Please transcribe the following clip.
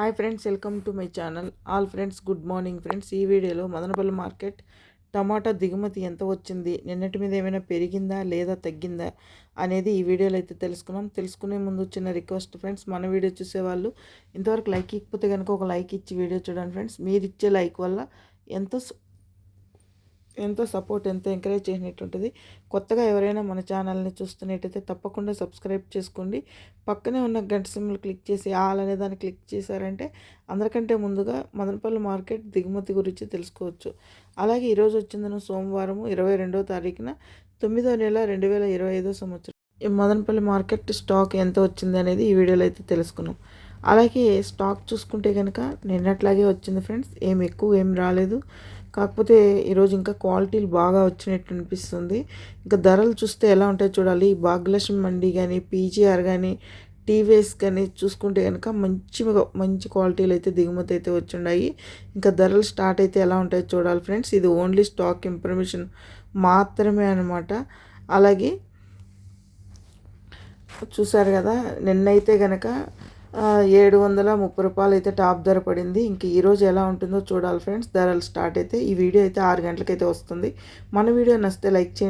Hi friends welcome to my channel. All friends good morning friends. ఈ వీడియోలో Madanapalle market టమాటా దిగుమతి ఎంత వచ్చింది నిన్నటి మీద ఏమైనా పెరిగిందా లేదా తగ్గిందా అనేది ఈ వీడియోలో అయితే తెలుసుకున్నాం. తెలుసుకునే ముందు చిన్న రిక్వెస్ట్ ఫ్రెండ్స్ మన వీడియో చూసేవాళ్ళు ఇంతవరకు లైక్ ఇకపోతే కనుక ఒక లైక్ ఇచ్చి వీడియో చూడండి ఫ్రెండ్స్. మీరు ఇచ్చే లైక్ వల్ల ఎంతో ఎంతో సపోర్ట్ ఎంతో ఎంకరేజ్ చేసినట్టుంటుంది కొత్తగా ఎవరైనా మన ఛానల్ని చూస్తున్నట్టయితే తప్పకుండా సబ్స్క్రైబ్ చేసుకోండి. పక్కనే ఉన్న గంట సిమ్లు క్లిక్ చేసి ఆల్ అనే దాన్ని క్లిక్ చేశారంటే అందరికంటే ముందుగా మదనపల్లి మార్కెట్ దిగుమతి గురించి తెలుసుకోవచ్చు. అలాగే ఈరోజు వచ్చిందను సోమవారం ఇరవై రెండవ తారీఖున తొమ్మిదో నెల రెండు వేల ఇరవై ఐదో సంవత్సరం. ఈ మదనపల్లి మార్కెట్ స్టాక్ ఎంత వచ్చింది అనేది ఈ వీడియోలో అయితే తెలుసుకున్నాం. అలాగే స్టాక్ చూసుకుంటే కనుక నిన్నట్లాగే వచ్చింది ఫ్రెండ్స్. ఏం ఎక్కువ ఏం రాలేదు. కాకపోతే ఈరోజు ఇంకా క్వాలిటీలు బాగా వచ్చినట్టు అనిపిస్తుంది. ఇంకా ధరలు చూస్తే ఎలా ఉంటాయో చూడాలి. భాగ్యలక్ష్మి మండి కానీ పీజీఆర్ కానీ టీవీఎస్ కానీ చూసుకుంటే కనుక మంచి మంచి క్వాలిటీలు అయితే దిగుమతి అయితే వచ్చిండాయి. ఇంకా ధరలు స్టార్ట్ అయితే ఎలా ఉంటాయో చూడాలి ఫ్రెండ్స్. ఇది ఓన్లీ స్టాక్ ఇన్ఫర్మేషన్ మాత్రమే అనమాట అలాగే చూసారు కదా నిన్నైతే కనుక ఏడు వందల ముప్పై రూపాయలు అయితే టాప్ ధర పడింది. ఇంక ఈరోజు ఎలా ఉంటుందో చూడాలి ఫ్రెండ్స్. ధరలు స్టార్ట్ అయితే ఈ వీడియో అయితే ఆరు గంటలకైతే వస్తుంది. మన వీడియో నచ్చితే లైక్ చేయండి.